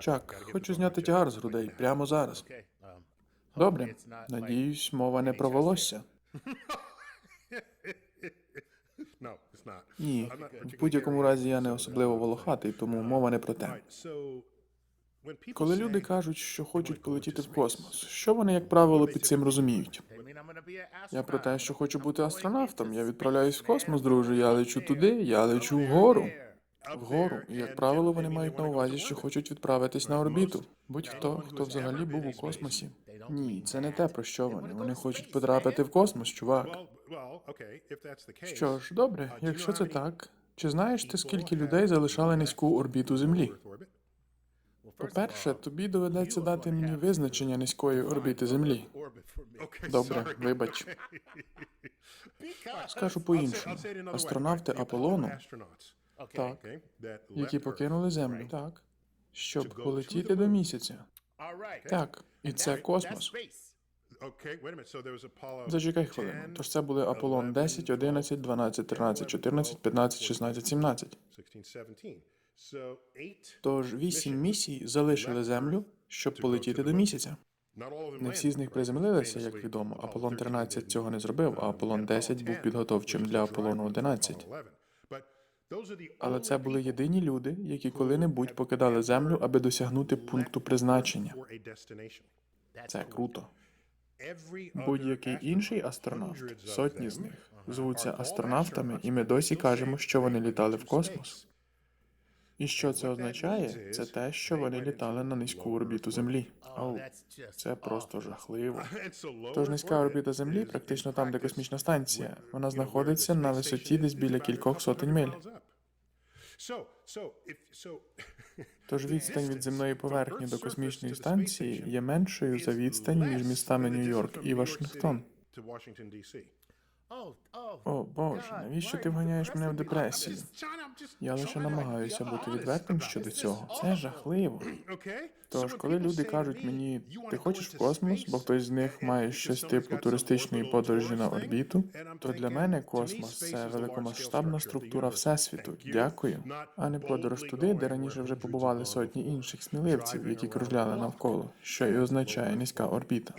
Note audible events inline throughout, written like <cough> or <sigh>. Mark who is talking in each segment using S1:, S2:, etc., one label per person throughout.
S1: Чак, хочу зняти тягар з грудей прямо зараз. Добре, надіюсь, мова не про волосся. <laughs> Ні, в будь-якому разі я не особливо волохатий, тому мова не про те. Коли люди кажуть, що хочуть полетіти в космос, що вони, як правило, під цим розуміють? Я про те, що хочу бути астронавтом. Я відправляюсь в космос, друже. Я лечу туди, я лечу вгору. Вгору. І, як правило, вони мають на увазі, що хочуть відправитись на орбіту. Будь-хто, хто взагалі був у космосі. Ні, це не те, про що вони. Вони хочуть потрапити в космос, чувак. Що ж, добре, якщо це так, чи знаєш ти, скільки людей залишали низьку орбіту Землі? По-перше, тобі доведеться дати мені визначення низької орбіти Землі. Добре, вибач. Скажу по-іншому. Астронавти Аполлону, так, які покинули Землю, так, щоб полетіти до місяця. Так, і це космос. Зачекай хвилину. Тож це були Аполлон 10, 11, 12, 13, 14, 15, 16, 17. Тож вісім місій залишили Землю, щоб полетіти до місяця. Не всі з них приземлилися, як відомо. Аполлон 13 цього не зробив, а Аполлон 10 був підготовчим для Аполлону 11. Але це були єдині люди, які коли-небудь покидали Землю, аби досягнути пункту призначення. Це круто. Будь-який інший астронавт, сотні з них, звуться астронавтами, і ми досі кажемо, що вони літали в космос. І що це означає? Це те, що вони літали на низьку орбіту Землі. Ау, це просто жахливо. <laughs> Тож низька орбіта Землі, практично там, де космічна станція, вона знаходиться на висоті десь біля кількох сотень миль. Тож відстань від земної поверхні до космічної станції є меншою за відстань між містами Нью-Йорк і Вашингтон. О Боже, навіщо ти вганяєш мене в депресію? Я лише намагаюся бути відвертим щодо цього. Це жахливо. Тож, коли люди кажуть мені, ти хочеш в космос, бо хтось з них має щось типу туристичної подорожі на орбіту, то для мене космос це великомасштабна структура всесвіту. Дякую, а не подорож туди, де раніше вже побували сотні інших сміливців, які кружляли навколо, що і означає низька орбіта.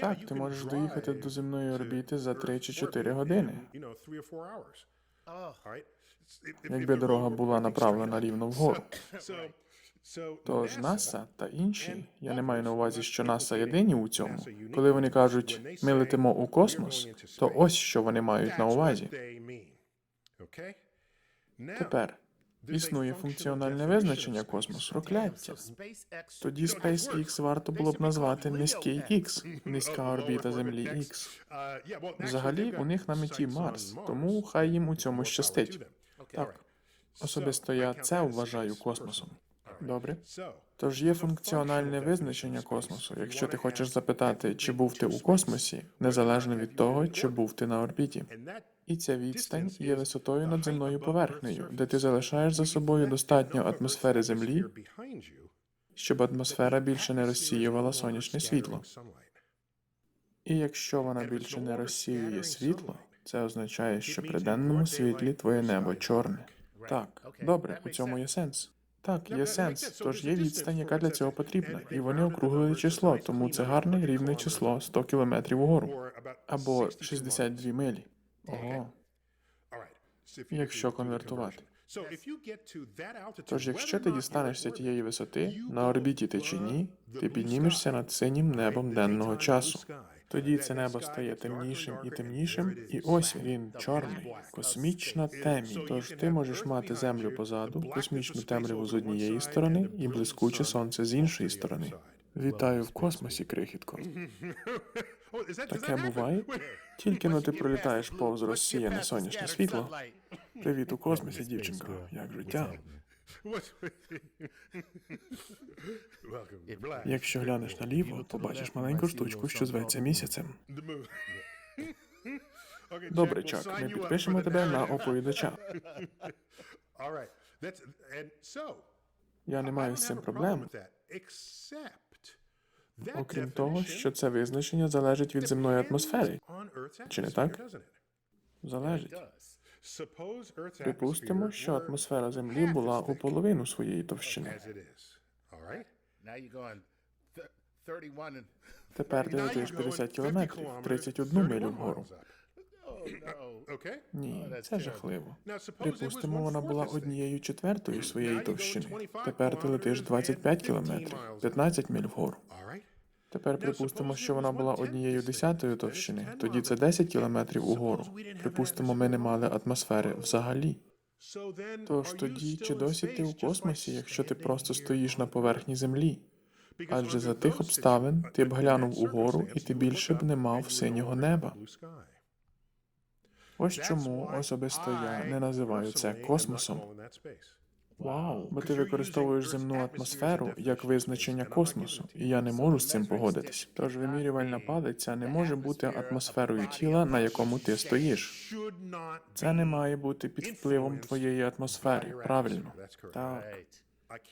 S1: Так, ти можеш доїхати до земної орбіти за 3 чи 4 години, якби дорога була направлена рівно вгору. <laughs> Тож НАСА та інші, я не маю на увазі, що НАСА єдині у цьому. Коли вони кажуть, ми летимо у космос, то ось що вони мають на увазі. Тепер існує функціональне визначення космосу прокляття. Тоді SpaceX варто було б назвати низький X, <laughs> низька орбіта Землі X. Взагалі, у них на меті Марс, тому хай їм у цьому щастить. Так, особисто я це вважаю космосом. Добре? Тож є функціональне визначення космосу. Якщо ти хочеш запитати, чи був ти у космосі, незалежно від того, чи був ти на орбіті. І ця відстань є висотою над земною поверхнею, де ти залишаєш за собою достатньо атмосфери Землі, щоб атмосфера більше не розсіювала сонячне світло. І якщо вона більше не розсіює світло, це означає, що при денному світлі твоє небо чорне. Так, добре, у цьому є сенс. Так, є сенс, тож є відстань, яка для цього потрібна, і вони округлили число, тому це гарне рівне число 100 кілометрів угору або 62 милі. Ого, якщо конвертувати. Тож, якщо ти дістанешся тієї висоти, на орбіті ти чи ні, ти піднімешся над синім небом денного часу. Тоді це небо стає темнішим і темнішим, і ось він чорний, космічна темінь. Тож ти можеш мати землю позаду, космічну темряву з однієї сторони і блискуче сонце з іншої сторони. Вітаю в космосі, крихітко. <laughs> Таке буває? Тільки но ти пролітаєш повз розсіяне сонячне світло. Привіт у <laughs> космосі, дівчинко. Як життя? Якщо глянеш наліво, побачиш маленьку штучку, що зветься місяцем. <laughs> Добре, Чак, ми підпишемо тебе на оповідача. <laughs> Я не маю з цим проблем. Окрім того, що це визначення залежить від земної атмосфери. Чи не так? Залежить. Припустимо, що атмосфера Землі була у половину своєї товщини.
S2: Now you're going th- 31 and
S1: Тепер ти летиш 50 кілометрів, 31 милю вгору.
S2: Oh.
S1: Ні, це жахливо. Припустимо, вона була однією четвертою своєї товщини. Тепер ти летиш 25 кілометрів, 15 миль вгору. Тепер припустимо, що вона була однією десятою товщини, тоді це 10 кілометрів угору. Припустимо, ми не мали атмосфери взагалі. Тож тоді чи досі ти у космосі, якщо ти просто стоїш на поверхні Землі? Адже за тих обставин ти б глянув угору, і ти більше б не мав синього неба. Ось чому особисто я не називаю це космосом. Вау, бо ти використовуєш земну атмосферу як визначення космосу, і я не можу з цим погодитись. Тож вимірювальна палиця не може бути атмосферою тіла, на якому ти стоїш. Це не має бути під впливом твоєї атмосфери, правильно? Так.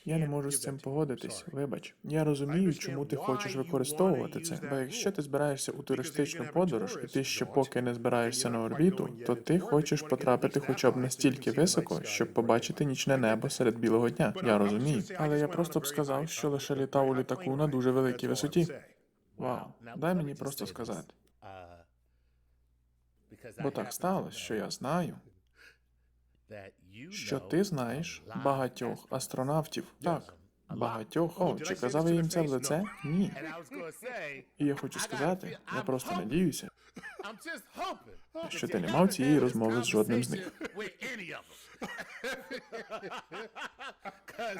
S1: Я не можу з цим погодитись. Вибач. Я розумію, чому ти хочеш використовувати це. Бо якщо ти збираєшся у туристичну подорож, і ти ще поки не збираєшся на орбіту, то ти хочеш потрапити хоча б настільки високо, щоб побачити нічне небо серед білого дня. Я розумію. Але я просто б сказав, що лише літав у літаку на дуже великій висоті. Вау, дай мені просто сказати. Бо так сталося, що я знаю, що ти знаєш багатьох астронавтів. Так, багатьох. О, чи казав я їм це в лице? Ні. І я хочу сказати, я просто надіюся, що ти не мав цієї розмови з жодним з них.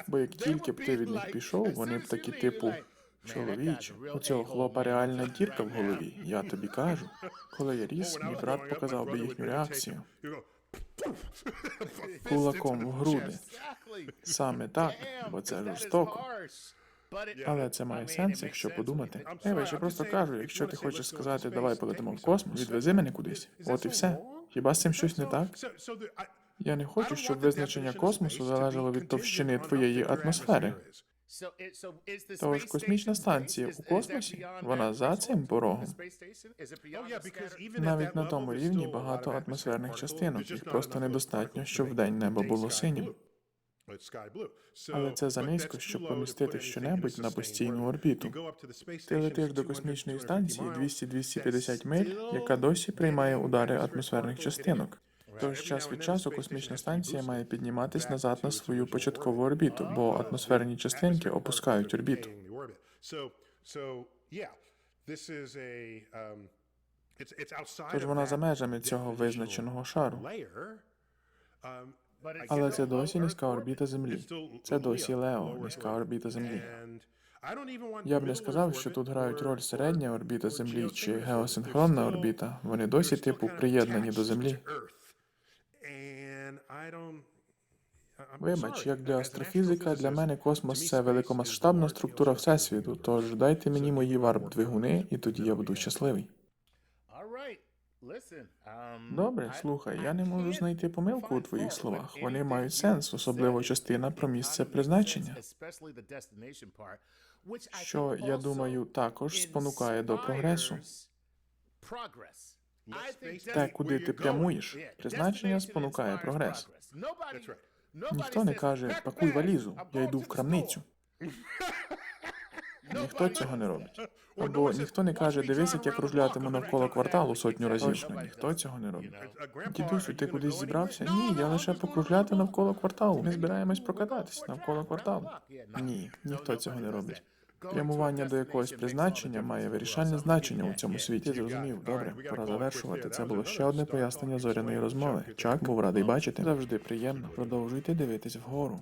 S1: Бо як тільки б ти від них пішов, вони б такі типу. Чоловіче, у цього хлопа реальна дірка в голові. Я тобі кажу. Коли я ріс, мій брат показав би їхню реакцію кулаком в груди. Саме так, бо це жорстоко. Але це має сенс, якщо подумати. Ей, я просто кажу, якщо ти хочеш сказати, давай полетимо в космос, відвези мене кудись. От і все. Хіба з цим щось не так? Я не хочу, щоб визначення космосу залежало від товщини твоєї атмосфери. Тож космічна станція у космосі, вона за цим порогом.
S2: Standard?
S1: Навіть на тому рівні багато атмосферних частинок, їх просто недостатньо, щоб вдень небо було синім. Але це занизько, щоб помістити щонебудь на постійну орбіту. Ти летиш до космічної станції 200-250 миль, яка досі приймає удари атмосферних частинок. Тож час від часу космічна станція має підніматись назад на свою початкову орбіту, бо атмосферні частинки опускають орбіту. Тож вона за межами цього визначеного шару.
S2: But
S1: Але це досі низька орбіта Землі. Це досі Лео, низька орбіта Землі. Я б не сказав, що тут грають роль середня орбіта Землі чи геосинхронна орбіта. Вони досі типу приєднані до Землі. Вибач, як для астрофізика, для мене космос це великомасштабна структура всесвіту. Тож дайте мені мої варп-двигуни, і тоді я буду щасливий.
S2: Um,
S1: Добре, слухай, я не можу знайти помилку у твоїх словах. Вони мають сенс, особливо частина про місце призначення, що, я думаю, також спонукає до прогресу. Те, куди ти прямуєш, призначення спонукає прогрес. Ніхто не каже, пакуй валізу, я йду в крамницю. <laughs> Ніхто цього не робить. Або ніхто не каже, дивись, як я кружлятиму навколо кварталу сотню разів. Точно, ніхто цього не робить. Дідусю, ти кудись зібрався? Ні, я лише покружляти навколо кварталу. Ми збираємось прокататись навколо кварталу. Ні, ніхто цього не робить. Прямування до якогось призначення має вирішальне значення у цьому світі. Зрозумів, добре, пора завершувати. Це було ще одне пояснення зоряної розмови. Чак був радий бачити. Завжди приємно. Продовжуйте дивитись вгору.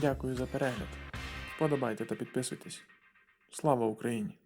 S1: Дякую за перегляд. Вподобайте та підписуйтесь. Слава Україні!